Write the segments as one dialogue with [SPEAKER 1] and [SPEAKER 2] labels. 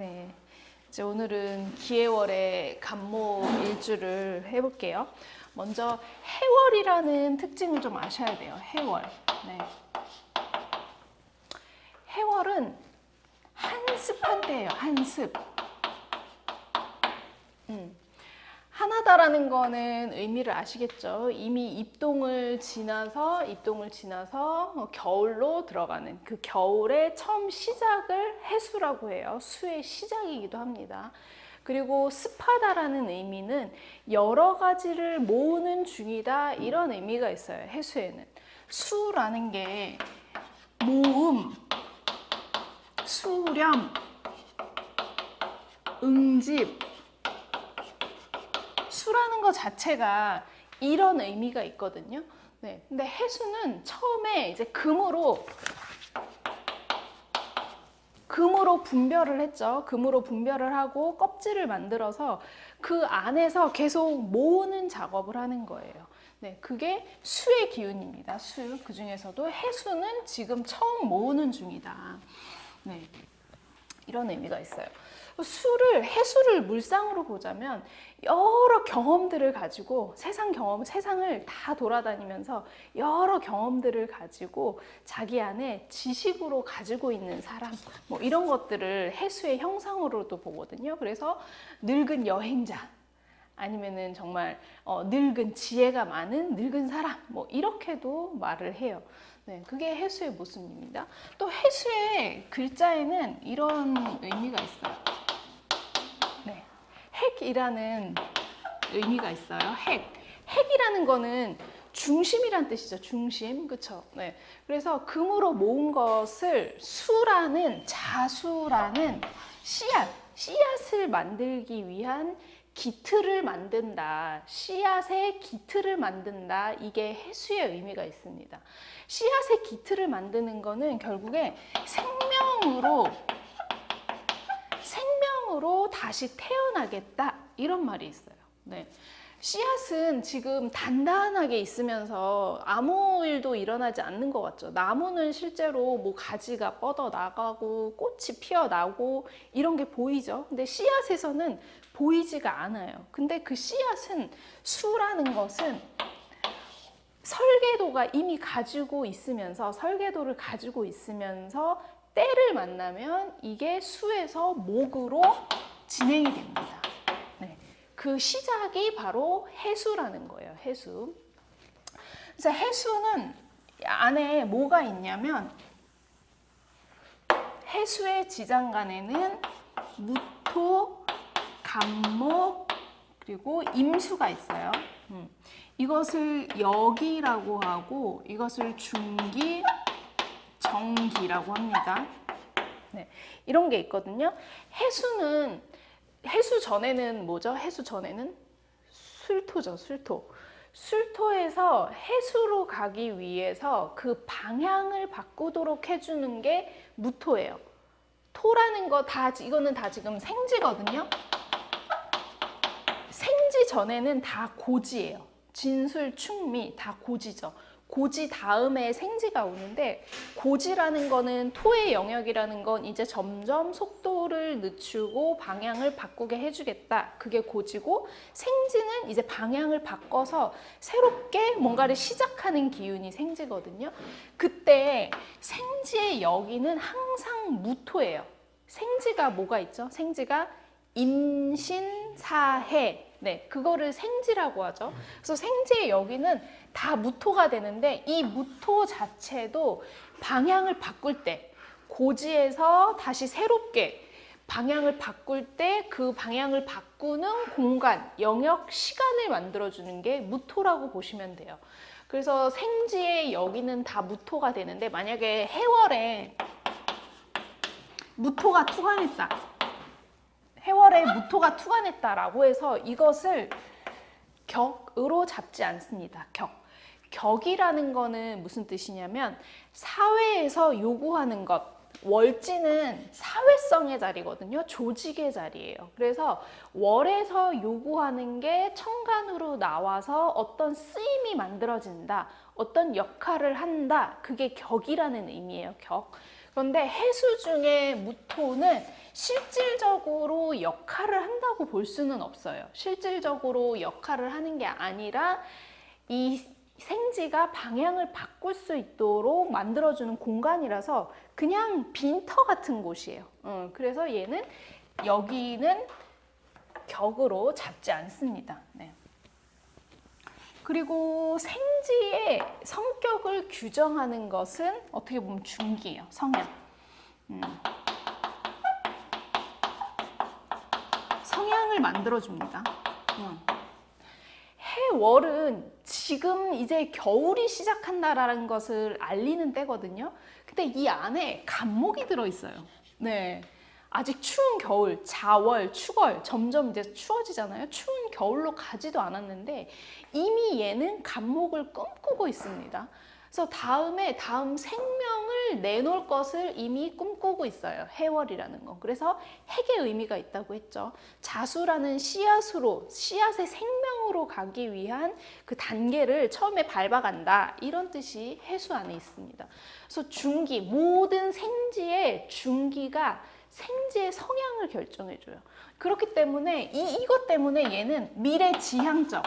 [SPEAKER 1] 네. 이제 오늘은 기해월의 간모 일주를 해볼게요. 먼저 해월이라는 특징을 좀 아셔야 돼요. 해월. 네. 해월은 한습한 때예요. 한습. 음. 하나다라는 거는 의미를 아시겠죠? 이미 입동을 지나서 입동을 지나서 어, 겨울로 들어가는 그 겨울의 처음 시작을 해수라고 해요. 수의 시작이기도 합니다. 그리고 습하다라는 의미는 여러 가지를 모으는 중이다 이런 의미가 있어요. 해수에는 수라는 게 모음, 수렴, 응집 수라는 것 자체가 이런 의미가 있거든요. 네. 근데 해수는 처음에 이제 금으로 금으로 분별을 했죠. 금으로 분별을 하고 껍질을 만들어서 그 안에서 계속 모으는 작업을 하는 거예요. 네, 그게 수의 기운입니다. 수. 그 중에서도 해수는 지금 처음 모으는 중이다. 네. 이런 의미가 있어요. 수를 해수를 물상으로 보자면 여러 경험들을 가지고 세상 경험 세상을 다 돌아다니면서 여러 경험들을 가지고 자기 안에 지식으로 가지고 있는 사람 뭐 이런 것들을 해수의 형상으로도 보거든요. 그래서 늙은 여행자 아니면은 정말 어, 늙은 지혜가 많은 늙은 사람 뭐 이렇게도 말을 해요. 네, 그게 해수의 모습입니다. 또 해수의 글자에는 이런 의미가 있어요. 네, 핵이라는 의미가 있어요. 핵. 핵이라는 거는 중심이란 뜻이죠. 중심. 그쵸? 네. 그래서 금으로 모은 것을 수라는, 자수라는 씨앗, 씨앗을 만들기 위한 기틀을 만든다. 씨앗의 기틀을 만든다. 이게 해수의 의미가 있습니다. 씨앗의 기틀을 만드는 거는 결국에 생명으로 생명으로 다시 태어나겠다. 이런 말이 있어요. 네. 씨앗은 지금 단단하게 있으면서 아무 일도 일어나지 않는 것 같죠. 나무는 실제로 뭐 가지가 뻗어 나가고 꽃이 피어 나고 이런 게 보이죠. 근데 씨앗에서는 보이지가 않아요. 근데 그 씨앗은 수라는 것은 설계도가 이미 가지고 있으면서 설계도를 가지고 있으면서 때를 만나면 이게 수에서 목으로 진행이 됩니다. 네. 그 시작이 바로 해수라는 거예요. 해수. 그래서 해수는 안에 뭐가 있냐면 해수의 지장간에는 무토, 간목, 그리고 임수가 있어요. 음. 이것을 여기라고 하고 이것을 중기, 정기라고 합니다. 네. 이런 게 있거든요. 해수는 해수 전에는 뭐죠? 해수 전에는 술토죠, 술토. 술토에서 해수로 가기 위해서 그 방향을 바꾸도록 해주는 게 무토예요. 토라는 거 다 이거는 다 지금 생지거든요. 생지 전에는 다 고지예요. 진술, 충미 다 고지죠. 고지 다음에 생지가 오는데 고지라는 거는 토의 영역이라는 건 이제 점점 속도를 늦추고 방향을 바꾸게 해주겠다. 그게 고지고 생지는 이제 방향을 바꿔서 새롭게 뭔가를 시작하는 기운이 생지거든요. 그때 생지의 여기는 항상 무토예요. 생지가 뭐가 있죠? 생지가 임신사해. 네, 그거를 생지라고 하죠. 그래서 생지의 여기는 다 무토가 되는데 이 무토 자체도 방향을 바꿀 때 고지에서 다시 새롭게 방향을 바꿀 때 그 방향을 바꾸는 공간, 영역, 시간을 만들어주는 게 무토라고 보시면 돼요. 그래서 생지의 여기는 다 무토가 되는데 만약에 해월에 무토가 투관했다. 해월에 무토가 투관했다라고 해서 이것을 격으로 잡지 않습니다. 격. 격이라는 거는 무슨 뜻이냐면 사회에서 요구하는 것. 월지는 사회성의 자리거든요. 조직의 자리예요. 그래서 월에서 요구하는 게 천간으로 나와서 어떤 쓰임이 만들어진다. 어떤 역할을 한다. 그게 격이라는 의미예요. 격. 그런데 해수 중에 무토는 실질적으로 역할을 한다고 볼 수는 없어요. 실질적으로 역할을 하는 게 아니라 이 생지가 방향을 바꿀 수 있도록 만들어주는 공간이라서 그냥 빈터 같은 곳이에요. 어, 그래서 얘는 여기는 격으로 잡지 않습니다. 네. 그리고 생지의 성격을 규정하는 것은 어떻게 보면 중기예요. 성향. 음. 성향을 만들어줍니다. 음. 해월은 지금 이제 겨울이 시작한다라는 것을 알리는 때거든요. 근데 이 안에 간목이 들어있어요. 네. 아직 추운 겨울, 자월, 추월, 점점 이제 추워지잖아요. 추운 겨울로 가지도 않았는데 이미 얘는 간목을 꿈꾸고 있습니다. 그래서 다음에 다음 생명을 내놓을 것을 이미 꿈꾸고 있어요. 해월이라는 거. 그래서 핵의 의미가 있다고 했죠. 자수라는 씨앗으로, 씨앗의 생명으로 가기 위한 그 단계를 처음에 밟아간다. 이런 뜻이 해수 안에 있습니다. 그래서 중기, 모든 생지의 중기가 생지의 성향을 결정해줘요. 그렇기 때문에 이, 이것 때문에 얘는 미래 지향적,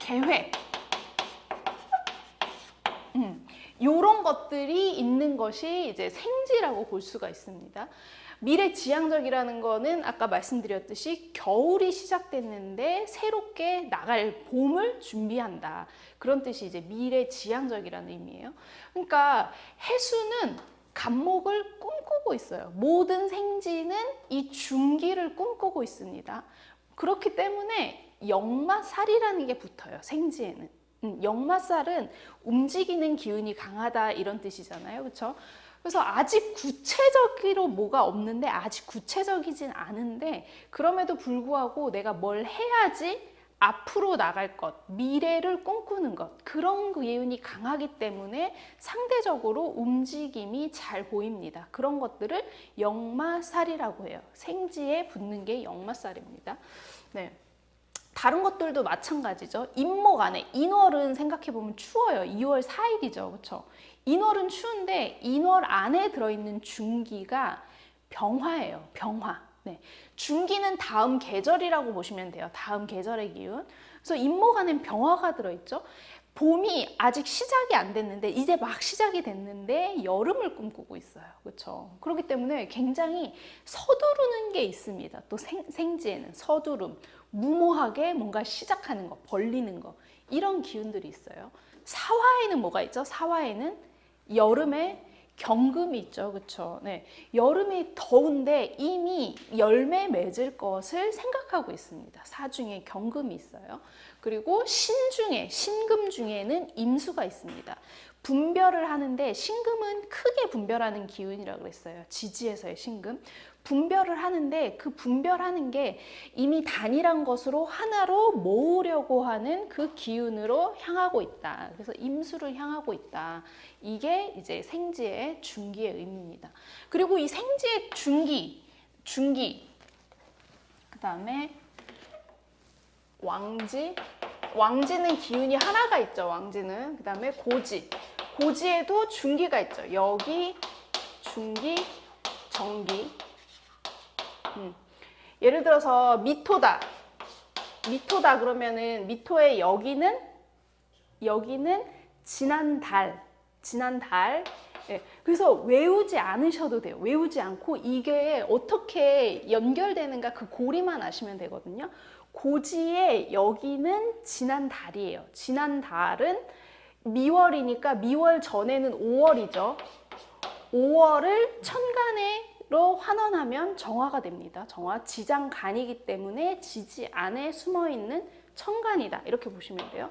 [SPEAKER 1] 계획, 음, 이런 것들이 있는 것이 이제 생지라고 볼 수가 있습니다. 미래 지향적이라는 거는 아까 말씀드렸듯이 겨울이 시작됐는데 새롭게 나갈 봄을 준비한다. 그런 뜻이 이제 미래 지향적이라는 의미예요. 그러니까 해수는 간목을 꿈꾸고 있어요. 모든 생지는 이 중기를 꿈꾸고 있습니다. 그렇기 때문에 역마살이라는 게 붙어요. 생지에는. 음, 역마살은 움직이는 기운이 강하다 이런 뜻이잖아요. 그렇죠? 그래서 아직 구체적으로 뭐가 없는데 아직 구체적이진 않은데 그럼에도 불구하고 내가 뭘 해야지 앞으로 나갈 것, 미래를 꿈꾸는 것 그런 기운이 강하기 때문에 상대적으로 움직임이 잘 보입니다. 그런 것들을 역마살이라고 해요. 생지에 붙는 게 역마살입니다. 네. 다른 것들도 마찬가지죠. 인목 안에 인월은 생각해 보면 추워요. 2월 4일이죠. 그렇죠? 인월은 추운데 인월 안에 들어 있는 중기가 병화예요. 병화. 네. 중기는 다음 계절이라고 보시면 돼요. 다음 계절의 기운. 그래서 인목 안엔 병화가 들어 있죠. 봄이 아직 시작이 안 됐는데 이제 막 시작이 됐는데 여름을 꿈꾸고 있어요. 그렇죠? 그렇기 때문에 굉장히 서두르는 게 있습니다. 또 생, 생지에는 서두름, 무모하게 뭔가 시작하는 거, 벌리는 거 이런 기운들이 있어요. 사화에는 뭐가 있죠? 사화에는 여름에 경금이 있죠. 그렇죠? 네. 여름이 더운데 이미 열매 맺을 것을 생각하고 있습니다. 사중에 경금이 있어요. 그리고 신중에 신금 중에는 임수가 있습니다. 분별을 하는데 신금은 크게 분별하는 기운이라고 그랬어요. 지지에서의 신금. 분별을 하는데 그 분별하는 게 이미 단일한 것으로 하나로 모으려고 하는 그 기운으로 향하고 있다. 그래서 임수를 향하고 있다. 이게 이제 생지의 중기의 의미입니다. 그리고 이 생지의 중기, 중기, 그 다음에 왕지, 왕지는 기운이 하나가 있죠. 왕지는 그 다음에 고지, 고지에도 중기가 있죠. 여기 중기, 정기. 음. 예를 들어서 미토다. 미토다 그러면은 미토의 여기는 여기는 지난 달, 지난 달. 예, 그래서 외우지 않으셔도 돼요. 외우지 않고 이게 어떻게 연결되는가 그 고리만 아시면 되거든요. 고지의 여기는 지난 달이에요. 지난 달은 미월이니까 미월 전에는 5월이죠. 5월을 천간에 로 환원하면 정화가 됩니다. 정화 지장간이기 때문에 지지 안에 숨어 있는 천간이다. 이렇게 보시면 돼요.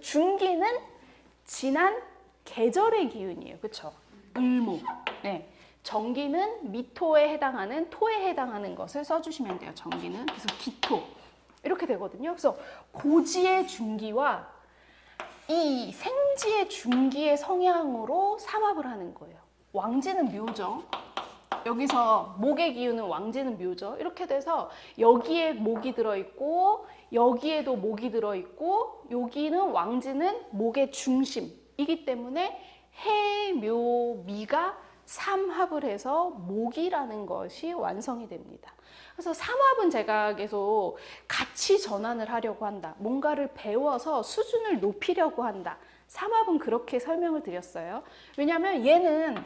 [SPEAKER 1] 중기는 지난 계절의 기운이에요. 그렇죠? 을목. 네. 정기는 미토에 해당하는 토에 해당하는 것을 써주시면 돼요. 정기는 그래서 기토 이렇게 되거든요. 그래서 고지의 중기와 이 생지의 중기의 성향으로 삼합을 하는 거예요. 왕지는 묘죠. 여기서 목의 기운은 왕지는 묘죠. 이렇게 돼서 여기에 목이 들어있고 여기에도 목이 들어있고 여기는 왕지는 목의 중심 이기 때문에 해, 묘, 미가 삼합을 해서 목이라는 것이 완성이 됩니다. 그래서 삼합은 제가 계속 가치 전환을 하려고 한다. 뭔가를 배워서 수준을 높이려고 한다. 삼합은 그렇게 설명을 드렸어요. 왜냐하면 얘는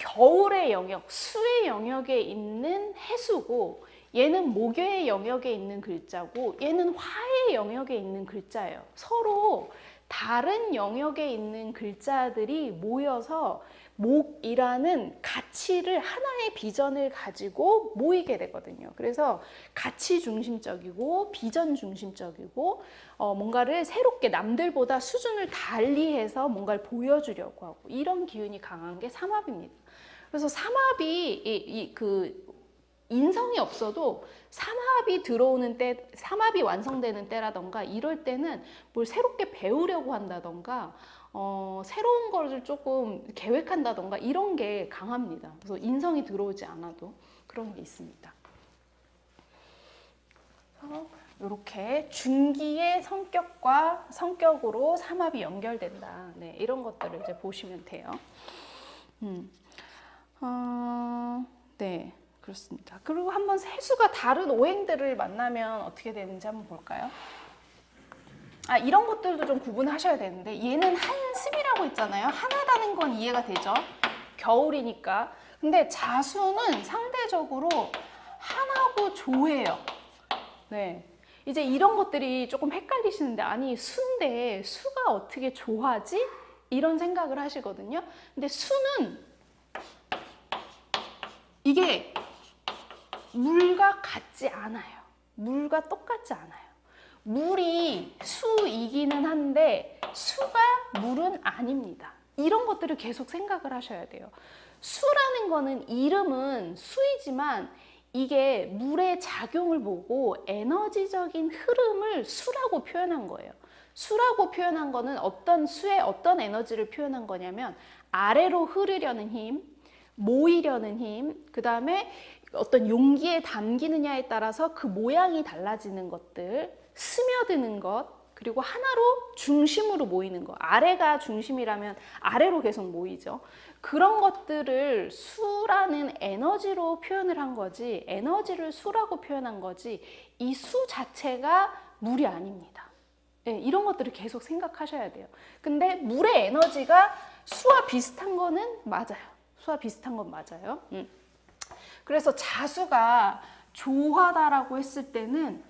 [SPEAKER 1] 겨울의 영역, 수의 영역에 있는 해수고 얘는 목요의 영역에 있는 글자고 얘는 화의 영역에 있는 글자예요. 서로 다른 영역에 있는 글자들이 모여서 목이라는 가치를 하나의 비전을 가지고 모이게 되거든요. 그래서 가치 중심적이고 비전 중심적이고 어, 뭔가를 새롭게 남들보다 수준을 달리해서 뭔가를 보여주려고 하고 이런 기운이 강한 게 삼합입니다. 그래서 삼합이 이, 이, 그 인성이 없어도 삼합이 들어오는 때, 삼합이 완성되는 때라던가 이럴 때는 뭘 새롭게 배우려고 한다던가 어, 새로운 거를 조금 계획한다던가 이런 게 강합니다. 그래서 인성이 들어오지 않아도 그런 게 있습니다. 이렇게 중기의 성격과 성격으로 삼합이 연결된다. 네, 이런 것들을 이제 보시면 돼요. 음. 어, 네, 그렇습니다. 그리고 한번 세수가 다른 오행들을 만나면 어떻게 되는지 한번 볼까요? 아, 이런 것들도 좀 구분하셔야 되는데 얘는 한습이라고 있잖아요. 하나라는 건 이해가 되죠? 겨울이니까. 근데 자수는 상대적으로 하나고 조예요. 네. 이제 이런 것들이 조금 헷갈리시는데 아니 수인데 수가 어떻게 조하지? 이런 생각을 하시거든요. 근데 수는 이게 물과 같지 않아요. 물과 똑같지 않아요. 물이 수이기는 한데 수가 물은 아닙니다. 이런 것들을 계속 생각을 하셔야 돼요. 수라는 거는 이름은 수이지만 이게 물의 작용을 보고 에너지적인 흐름을 수라고 표현한 거예요. 수라고 표현한 거는 어떤 수의 어떤 에너지를 표현한 거냐면 아래로 흐르려는 힘, 모이려는 힘, 그 다음에 어떤 용기에 담기느냐에 따라서 그 모양이 달라지는 것들, 스며드는 것, 그리고 하나로 중심으로 모이는 것. 아래가 중심이라면 아래로 계속 모이죠. 그런 것들을 수라는 에너지로 표현을 한 거지, 에너지를 수라고 표현한 거지, 이 수 자체가 물이 아닙니다. 네, 이런 것들을 계속 생각하셔야 돼요. 근데 물의 에너지가 수와 비슷한 거는 맞아요. 수와 비슷한 건 맞아요. 음. 그래서 자수가 조하다라고 했을 때는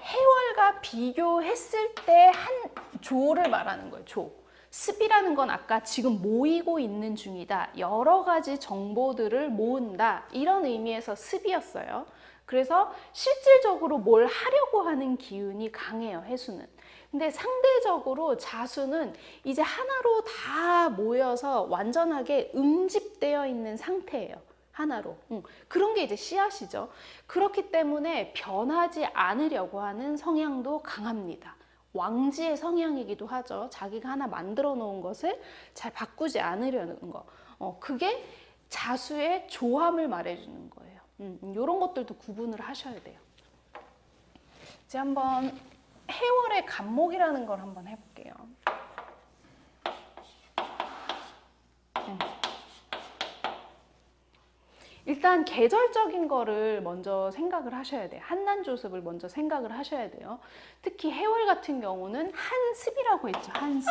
[SPEAKER 1] 해월과 비교했을 때 한 조를 말하는 거예요. 조. 습이라는 건 아까 지금 모이고 있는 중이다. 여러 가지 정보들을 모은다. 이런 의미에서 습이었어요. 그래서 실질적으로 뭘 하려고 하는 기운이 강해요. 해수는. 근데 상대적으로 자수는 이제 하나로 다 모여서 완전하게 응집되어 있는 상태예요. 하나로. 응. 그런 게 이제 씨앗이죠. 그렇기 때문에 변하지 않으려고 하는 성향도 강합니다. 왕지의 성향이기도 하죠. 자기가 하나 만들어 놓은 것을 잘 바꾸지 않으려는 거. 어, 그게 자수의 조함을 말해주는 거예요. 음, 이런 것들도 구분을 하셔야 돼요. 이제 한번 해월의 간목이라는 걸 한번 해볼게요. 음. 일단 계절적인 거를 먼저 생각을 하셔야 돼요. 한난 조습을 먼저 생각을 하셔야 돼요. 특히 해월 같은 경우는 한습이라고 했죠. 한습.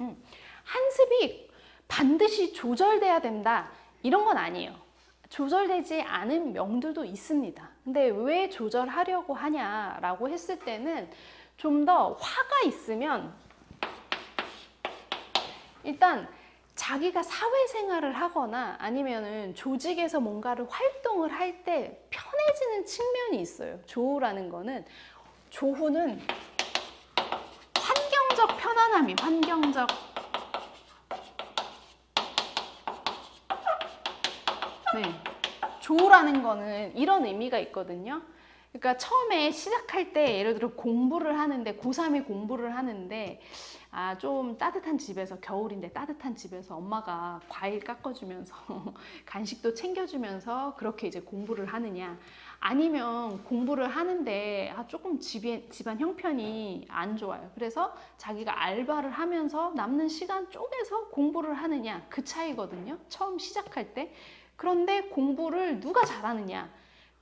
[SPEAKER 1] 음, 한습이 반드시 조절돼야 된다. 이런 건 아니에요. 조절되지 않은 명들도 있습니다. 근데 왜 조절하려고 하냐라고 했을 때는 좀 더 화가 있으면 일단 자기가 사회생활을 하거나 아니면은 조직에서 뭔가를 활동을 할 때 편해지는 측면이 있어요. 조우라는 거는 조후는 환경적 편안함이 환경적 네. 조우라는 거는 이런 의미가 있거든요. 그러니까 처음에 시작할 때 예를 들어 공부를 하는데 고3이 공부를 하는데 아, 좀 따뜻한 집에서, 겨울인데 따뜻한 집에서 엄마가 과일 깎아주면서, 간식도 챙겨주면서 그렇게 이제 공부를 하느냐. 아니면 공부를 하는데 아, 조금 집에, 집안 형편이 안 좋아요. 그래서 자기가 알바를 하면서 남는 시간 쪼개서 공부를 하느냐. 그 차이거든요. 처음 시작할 때. 그런데 공부를 누가 잘하느냐.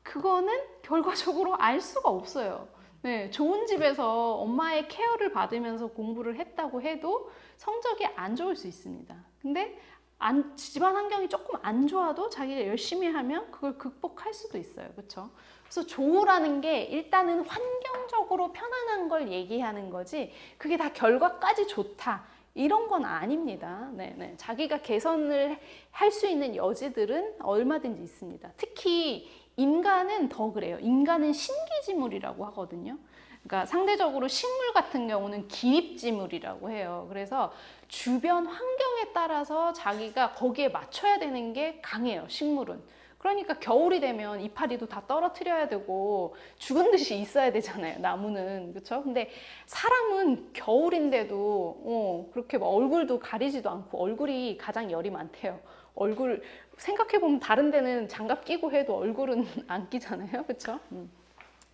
[SPEAKER 1] 그거는 결과적으로 알 수가 없어요. 네, 좋은 집에서 엄마의 케어를 받으면서 공부를 했다고 해도 성적이 안 좋을 수 있습니다. 근데 안, 집안 환경이 조금 안 좋아도 자기가 열심히 하면 그걸 극복할 수도 있어요. 그렇죠? 그래서 조우라는 게 일단은 환경적으로 편안한 걸 얘기하는 거지 그게 다 결과까지 좋다. 이런 건 아닙니다. 네, 네. 자기가 개선을 할 수 있는 여지들은 얼마든지 있습니다. 특히 인간은 더 그래요. 인간은 신기지물이라고 하거든요. 그러니까 상대적으로 식물 같은 경우는 기립지물이라고 해요. 그래서 주변 환경에 따라서 자기가 거기에 맞춰야 되는 게 강해요. 식물은. 그러니까 겨울이 되면 이파리도 다 떨어뜨려야 되고 죽은 듯이 있어야 되잖아요. 나무는 그렇죠? 근데 사람은 겨울인데도 어, 그렇게 막 얼굴도 가리지도 않고 얼굴이 가장 열이 많대요. 얼굴 생각해 보면 다른 데는 장갑 끼고 해도 얼굴은 안 끼잖아요. 그렇죠? 음.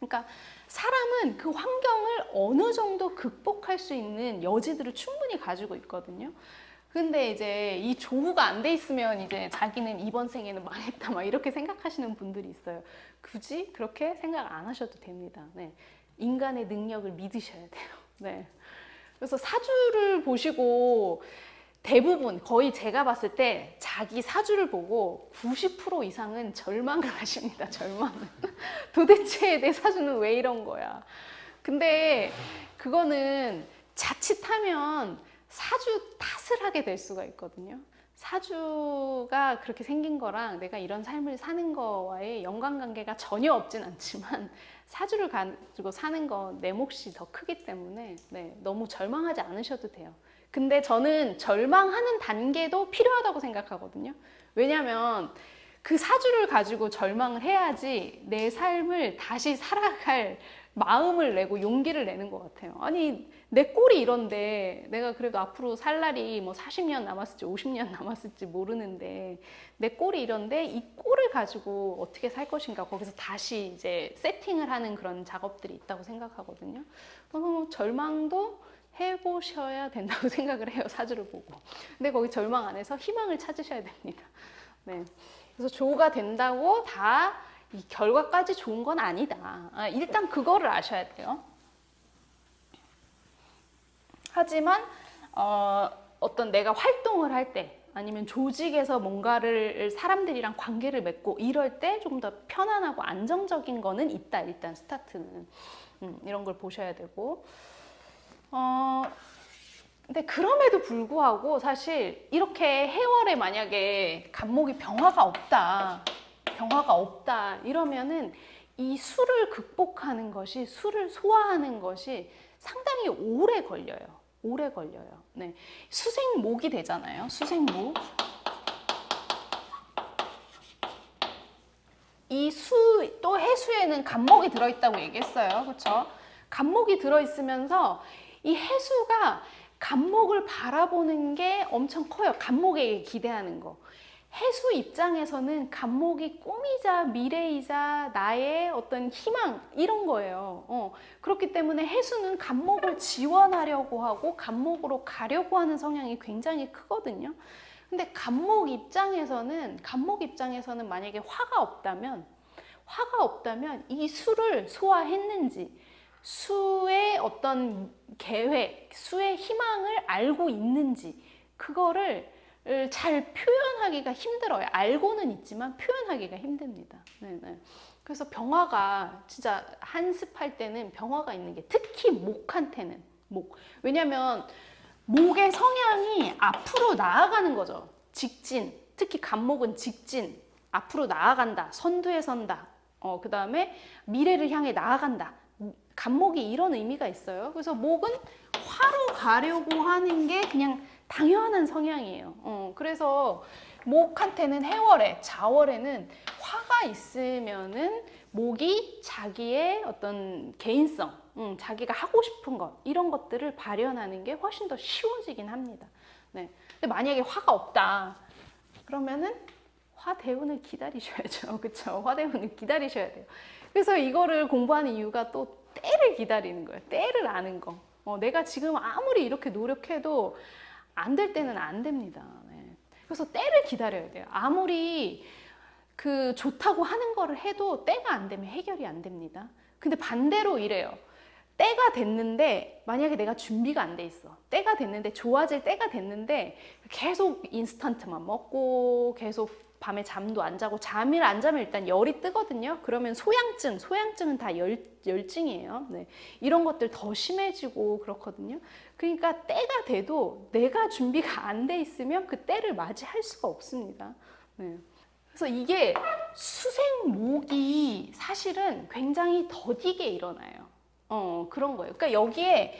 [SPEAKER 1] 그러니까 사람은 그 환경을 어느 정도 극복할 수 있는 여지들을 충분히 가지고 있거든요. 근데 이제 이 조후가 안 돼 있으면 이제 자기는 이번 생에는 망했다 막 이렇게 생각하시는 분들이 있어요. 굳이 그렇게 생각 안 하셔도 됩니다. 네. 인간의 능력을 믿으셔야 돼요. 네. 그래서 사주를 보시고 대부분 거의 제가 봤을 때 자기 사주를 보고 90% 이상은 절망을 하십니다. 절망을. 도대체 내 사주는 왜 이런 거야? 근데 그거는 자칫하면 사주 탓을 하게 될 수가 있거든요. 사주가 그렇게 생긴 거랑 내가 이런 삶을 사는 거와의 연관관계가 전혀 없진 않지만 사주를 가지고 사는 건 내 몫이 더 크기 때문에 네, 너무 절망하지 않으셔도 돼요. 근데 저는 절망하는 단계도 필요하다고 생각하거든요. 왜냐하면 그 사주를 가지고 절망을 해야지 내 삶을 다시 살아갈 마음을 내고 용기를 내는 것 같아요. 아니, 내 꼴이 이런데 내가 그래도 앞으로 살 날이 뭐 40년 남았을지 50년 남았을지 모르는데 내 꼴이 이런데 이 꼴을 가지고 어떻게 살 것인가 거기서 다시 이제 세팅을 하는 그런 작업들이 있다고 생각하거든요. 그래서 절망도 해보셔야 된다고 생각을 해요. 사주를 보고. 근데 거기 절망 안에서 희망을 찾으셔야 됩니다. 네. 그래서 조가 된다고 다 이 결과까지 좋은 건 아니다. 아, 일단 그거를 아셔야 돼요. 하지만 어, 어떤 내가 활동을 할 때 아니면 조직에서 뭔가를 사람들이랑 관계를 맺고 이럴 때 조금 더 편안하고 안정적인 거는 있다. 일단 스타트는 음, 이런 걸 보셔야 되고 어, 근데 그럼에도 불구하고 사실 이렇게 해월에 만약에 간목이 병화가 없다. 병화가 없다 이러면은 이 술을 극복하는 것이 술을 소화하는 것이 상당히 오래 걸려요. 오래 걸려요. 네. 수생목이 되잖아요. 수생목. 이 수, 또 해수에는 간목이 들어있다고 얘기했어요. 그렇죠? 간목이 들어있으면서 이 해수가 간목을 바라보는 게 엄청 커요. 간목에게 기대하는 거. 해수 입장에서는 간목이 꿈이자 미래이자 나의 어떤 희망 이런 거예요. 어, 그렇기 때문에 해수는 간목을 지원하려고 하고 간목으로 가려고 하는 성향이 굉장히 크거든요. 근데 간목 입장에서는 간목 입장에서는 만약에 화가 없다면 화가 없다면 이 수를 소화했는지 수의 어떤 계획, 수의 희망을 알고 있는지 그거를 잘 표현하기가 힘들어요. 알고는 있지만 표현하기가 힘듭니다. 네네. 그래서 병화가 진짜 한습할 때는 병화가 있는 게 특히 목한테는 목. 왜냐면 목의 성향이 앞으로 나아가는 거죠. 직진. 특히 간목은 직진. 앞으로 나아간다. 선두에 선다. 어, 그 다음에 미래를 향해 나아간다. 간목이 이런 의미가 있어요. 그래서 목은 화로 가려고 하는 게 그냥 당연한 성향이에요. 어, 그래서 목한테는 해월에, 자월에는 화가 있으면은 목이 자기의 어떤 개인성, 음, 자기가 하고 싶은 것 이런 것들을 발현하는 게 훨씬 더 쉬워지긴 합니다. 네. 근데 만약에 화가 없다 그러면은 화대운을 기다리셔야죠. 그렇죠? 화대운을 기다리셔야 돼요. 그래서 이거를 공부하는 이유가 또 때를 기다리는 거예요. 때를 아는 거. 어, 내가 지금 아무리 이렇게 노력해도 안 될 때는 안 됩니다. 네. 그래서 때를 기다려야 돼요. 아무리 그 좋다고 하는 거를 해도 때가 안 되면 해결이 안 됩니다. 근데 반대로 이래요. 때가 됐는데 만약에 내가 준비가 안 돼 있어. 때가 됐는데 좋아질 때가 됐는데 계속 인스턴트만 먹고 계속 밤에 잠도 안 자고 잠을 안 자면 일단 열이 뜨거든요. 그러면 소양증, 소양증은 다 열, 열증이에요. 네. 이런 것들 더 심해지고 그렇거든요. 그러니까 때가 돼도 내가 준비가 안 돼 있으면 그 때를 맞이할 수가 없습니다. 네. 그래서 이게 수생목이 사실은 굉장히 더디게 일어나요. 어, 그런 거예요. 그러니까 여기에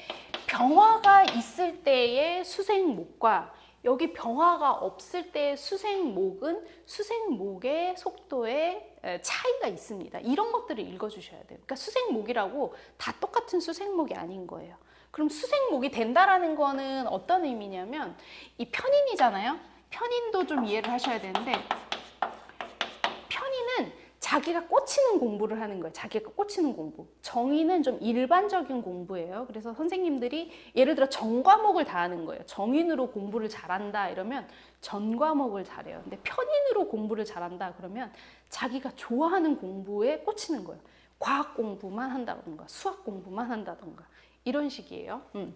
[SPEAKER 1] 병화가 있을 때의 수생목과 여기 병화가 없을 때의 수생목은 수생목의 속도에 에, 차이가 있습니다. 이런 것들을 읽어주셔야 돼요. 그러니까 수생목이라고 다 똑같은 수생목이 아닌 거예요. 그럼 수생목이 된다라는 거는 어떤 의미냐면 이 편인이잖아요. 편인도 좀 이해를 하셔야 되는데 자기가 꽂히는 공부를 하는 거예요. 자기가 꽂히는 공부. 정의는 좀 일반적인 공부예요. 그래서 선생님들이 예를 들어 전 과목을 다 하는 거예요. 정인으로 공부를 잘한다 이러면 전 과목을 잘해요. 근데 편인으로 공부를 잘한다 그러면 자기가 좋아하는 공부에 꽂히는 거예요. 과학 공부만 한다던가 수학 공부만 한다던가 이런 식이에요. 음.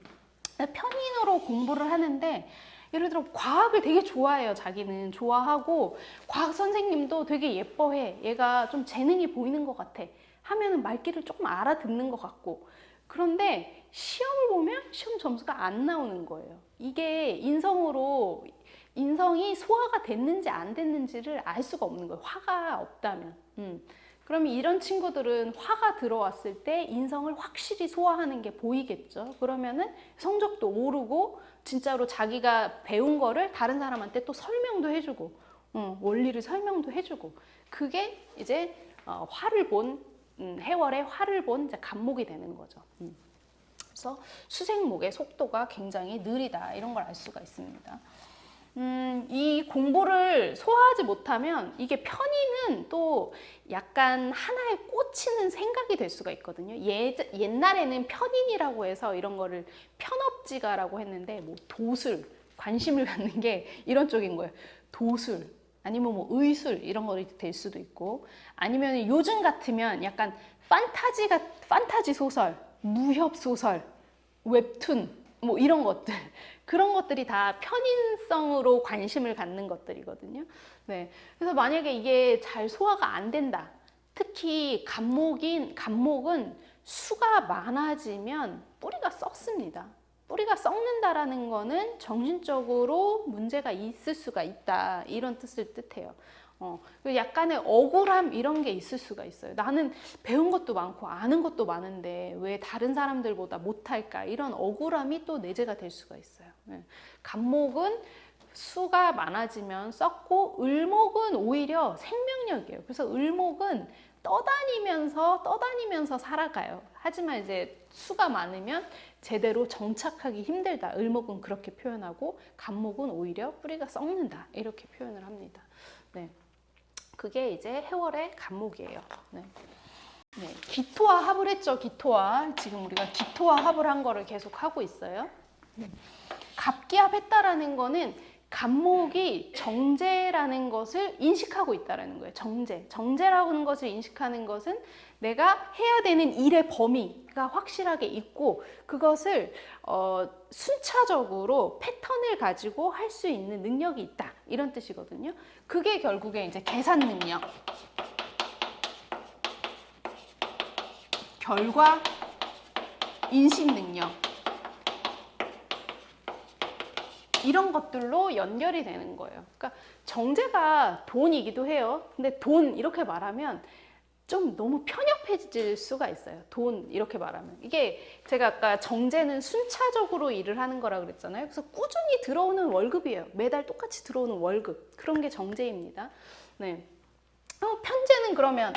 [SPEAKER 1] 편인으로 공부를 하는데 예를 들어 과학을 되게 좋아해요. 자기는 좋아하고 과학 선생님도 되게 예뻐해. 얘가 좀 재능이 보이는 것 같아. 하면은 말귀를 조금 알아듣는 것 같고. 그런데 시험을 보면 시험 점수가 안 나오는 거예요. 이게 인성으로 인성이 소화가 됐는지 안 됐는지를 알 수가 없는 거예요. 화가 없다면. 음. 그러면 이런 친구들은 화가 들어왔을 때 인성을 확실히 소화하는 게 보이겠죠. 그러면은 성적도 오르고 진짜로 자기가 배운 거를 다른 사람한테 또 설명도 해주고 어, 원리를 설명도 해주고 그게 이제 어, 화를 본 음, 해월의 화를 본 이제 간목이 되는 거죠. 음. 그래서 수생목의 속도가 굉장히 느리다 이런 걸 알 수가 있습니다. 음, 이 공부를 소화하지 못하면 이게 편의는 또 약간 하나에 꽂히는 생각이 될 수가 있거든요. 예, 옛날에는 편인이라고 해서 이런 거를 편업지가라고 했는데 뭐 도술, 관심을 갖는 게 이런 쪽인 거예요. 도술, 아니면 뭐 의술 이런 거를 될 수도 있고 아니면 요즘 같으면 약간 판타지가 판타지 소설, 무협 소설, 웹툰 뭐 이런 것들 그런 것들이 다 편인성으로 관심을 갖는 것들이거든요. 네. 그래서 만약에 이게 잘 소화가 안 된다. 특히 간목인 간목은 수가 많아지면 뿌리가 썩습니다. 뿌리가 썩는다라는 거는 정신적으로 문제가 있을 수가 있다. 이런 뜻을 뜻해요. 어, 약간의 억울함 이런 게 있을 수가 있어요. 나는 배운 것도 많고 아는 것도 많은데 왜 다른 사람들보다 못할까? 이런 억울함이 또 내재가 될 수가 있어요. 네. 간목은 수가 많아지면 썩고 을목은 오히려 생명력이에요. 그래서 을목은 떠다니면서 떠다니면서 살아가요. 하지만 이제 수가 많으면 제대로 정착하기 힘들다. 을목은 그렇게 표현하고 간목은 오히려 뿌리가 썩는다. 이렇게 표현을 합니다. 네. 그게 이제 해월의 간목이에요. 네. 네. 기토와 합을 했죠. 기토와 지금 우리가 기토와 합을 한 거를 계속 하고 있어요. 네. 갑기합 했다라는 거는 간목이 정제라는 것을 인식하고 있다라는 거예요. 정제. 정제라는 것을 인식하는 것은 내가 해야 되는 일의 범위가 확실하게 있고 그것을 어, 순차적으로 패턴을 가지고 할 수 있는 능력이 있다. 이런 뜻이거든요. 그게 결국에 이제 계산 능력. 결과 인식 능력. 이런 것들로 연결이 되는 거예요. 그러니까 정제가 돈이기도 해요. 근데 돈 이렇게 말하면 좀 너무 편협해질 수가 있어요. 돈 이렇게 말하면 이게 제가 아까 정제는 순차적으로 일을 하는 거라 그랬잖아요. 그래서 꾸준히 들어오는 월급이에요. 매달 똑같이 들어오는 월급 그런 게 정제입니다. 네. 어, 편제는 그러면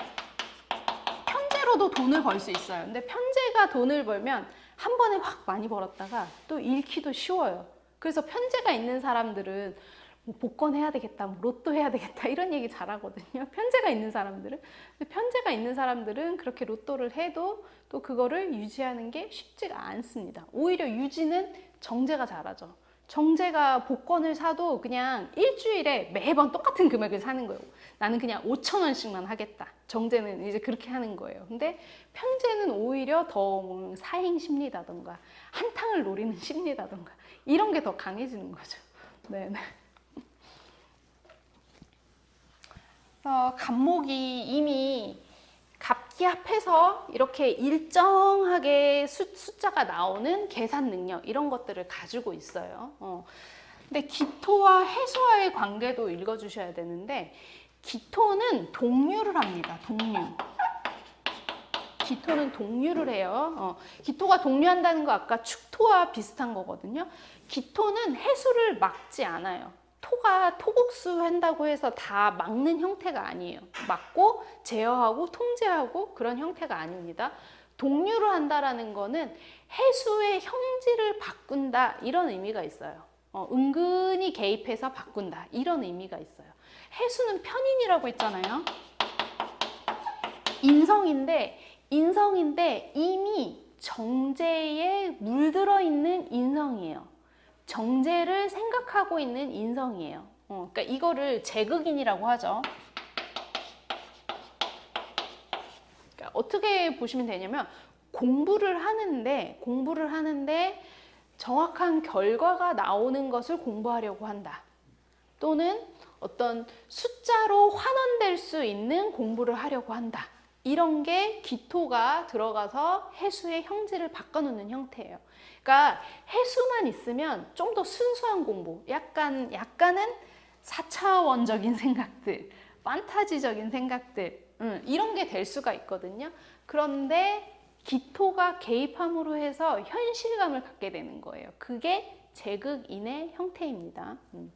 [SPEAKER 1] 편제로 잃어도 돈을 벌 수 있어요. 근데 편제가 돈을 벌면 한 번에 확 많이 벌었다가 또 잃기도 쉬워요. 그래서 편제가 있는 사람들은 뭐 복권 해야 되겠다, 뭐 로또 해야 되겠다 이런 얘기 잘하거든요. 편제가 있는 사람들은. 근데 편제가 있는 사람들은 그렇게 로또를 해도 또 그거를 유지하는 게 쉽지가 않습니다. 오히려 유지는 정제가 잘하죠. 정제가 복권을 사도 그냥 일주일에 매번 똑같은 금액을 사는 거예요. 나는 그냥 5천 원씩만 하겠다. 정제는 이제 그렇게 하는 거예요. 근데 편제는 오히려 더 사행 심리다던가 한탕을 노리는 심리다던가 이런 게 더 강해지는 거죠. 네. 네. 어, 간목이 이미 갑기 합해서 이렇게 일정하게 수, 숫자가 나오는 계산 능력 이런 것들을 가지고 있어요. 어. 근데 기토와 해수와의 관계도 읽어주셔야 되는데 기토는 동류를 합니다. 동류. 기토는 동류를 해요. 어, 기토가 동류한다는 거 아까 축토와 비슷한 거거든요. 기토는 해수를 막지 않아요. 토가 토국수 한다고 해서 다 막는 형태가 아니에요. 막고 제어하고 통제하고 그런 형태가 아닙니다. 동류를 한다라는 거는 해수의 형질을 바꾼다 이런 의미가 있어요. 어, 은근히 개입해서 바꾼다 이런 의미가 있어요. 해수는 편인이라고 했잖아요. 인성인데 인성인데 이미 정제에 물들어 있는 인성이에요. 정제를 생각하고 있는 인성이에요. 어, 그러니까 이거를 제극인이라고 하죠. 그러니까 어떻게 보시면 되냐면 공부를 하는데 공부를 하는데 정확한 결과가 나오는 것을 공부하려고 한다. 또는 어떤 숫자로 환원될 수 있는 공부를 하려고 한다. 이런 게 기토가 들어가서 해수의 형질을 바꿔놓는 형태예요. 그러니까 해수만 있으면 좀 더 순수한 공부, 약간 약간은 사차원적인 생각들, 판타지적인 생각들 음, 이런 게 될 수가 있거든요. 그런데 기토가 개입함으로 해서 현실감을 갖게 되는 거예요. 그게 제극인의 형태입니다. 음.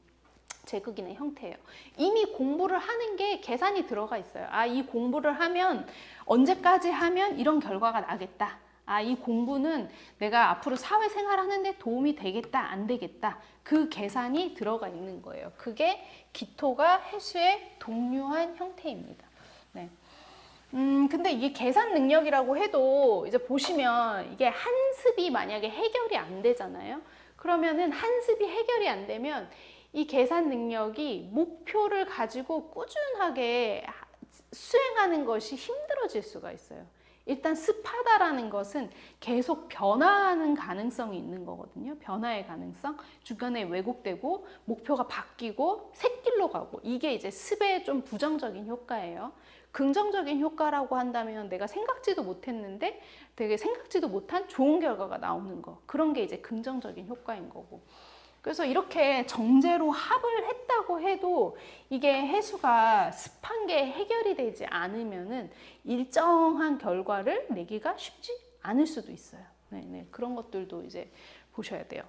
[SPEAKER 1] 제극인의 형태예요. 이미 공부를 하는 게 계산이 들어가 있어요. 아, 이 공부를 하면 언제까지 하면 이런 결과가 나겠다. 아, 이 공부는 내가 앞으로 사회생활 하는데 도움이 되겠다, 안 되겠다. 그 계산이 들어가 있는 거예요. 그게 기토가 해수의 동류한 형태입니다. 네. 음, 근데 이게 계산 능력이라고 해도 이제 보시면 이게 한습이 만약에 해결이 안 되잖아요. 그러면은 한습이 해결이 안 되면 이 계산 능력이 목표를 가지고 꾸준하게 수행하는 것이 힘들어질 수가 있어요. 일단 습하다라는 것은 계속 변화하는 가능성이 있는 거거든요. 변화의 가능성, 주변에 왜곡되고 목표가 바뀌고 새길로 가고 이게 이제 습의 좀 부정적인 효과예요. 긍정적인 효과라고 한다면 내가 생각지도 못했는데 되게 생각지도 못한 좋은 결과가 나오는 거 그런 게 이제 긍정적인 효과인 거고. 그래서 이렇게 정제로 합을 했다고 해도 이게 해수가 습한 게 해결이 되지 않으면은 일정한 결과를 내기가 쉽지 않을 수도 있어요. 네, 네. 그런 것들도 이제 보셔야 돼요.